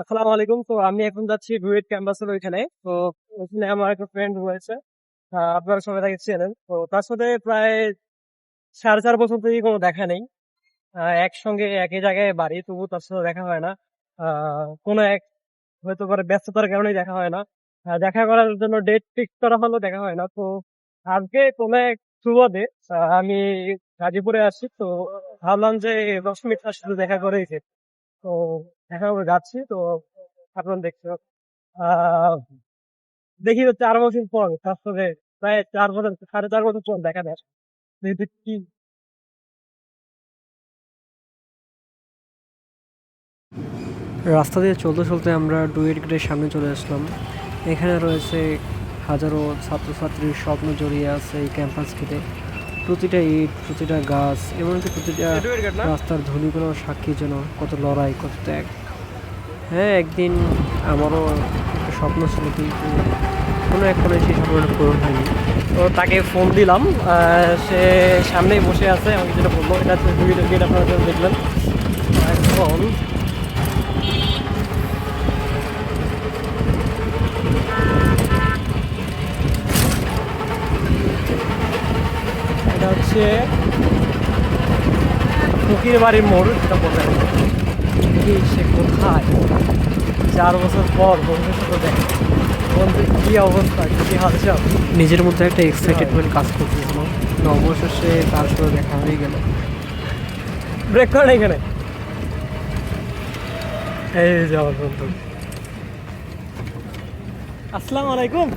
আসসালামু আলাইকুম। তো আমি এখন যাচ্ছি ডুয়েট ক্যাম্পাসের ওইখানে। তো ওখানে আমার একটা ফ্রেন্ড রয়েছে। আপনারা সবাই তাকে চেনেন। তো তার সাথে প্রায় সাড়ে চার বছর থেকে কোনো দেখা নেই। একসঙ্গে একই জায়গায় বাড়ি তবু তার সাথে দেখা হয় না। কোনো এক হয়তো পারে ব্যস্ততার কারণেই দেখা হয় না। দেখা করার জন্য ডেট ফিক্স করা হলো দেখা হয় না। তো আজকে কোনো এক সুবাদে আমি গাজীপুরে আসছি তো ভাবলাম যে দশ মিনিট তার সাথে দেখা করেই তো দেখা করে যাচ্ছি, তো আপনার দেখছ দেখি তো চার বছর পর, তার সাথে প্রায় চার বছর, সাড়ে চার বছর পর দেখা দেয় কি রাস্তা দিয়ে চলতে চলতে আমরা ডুয়েট গেটের সামনে চলে আসলাম। এখানে রয়েছে হাজারো ছাত্রছাত্রীর স্বপ্ন জড়িয়ে আছে এই ক্যাম্পাস ঘিরে প্রতিটা ইট প্রতিটা গাছ এমনকি প্রতিটা রাস্তার ধূলিগুলো সাক্ষী যেন কত লড়াই কত ত্যাগ। হ্যাঁ একদিন আমারও একটা স্বপ্ন ছিল কিন্তু কোনো এক কারণে সেই স্বপ্নটা পূরণ হয়নি। তো তাকে ফোন দিলাম সে সামনেই বসে আছে আমাকে যেটা বলল এটা হচ্ছে গেট আপনারা দেখলেন। এখন এটা হচ্ছে ফকির বাড়ির মোড় যেটা বলে দেখি সে কোথায়? চার বছর পর বন্ধুর সাথে দেখা। বন্ধু কি অবস্থা কি হালচাল নিজের মধ্যে একটা এক্সাইটেডমেন্ট কাজ করতেছিল তো অবশেষে তার সাথে দেখা হয়ে গেল। ব্রেক করে এখানে? এই যে আমার বন্ধু। আসসালামু আলাইকুম।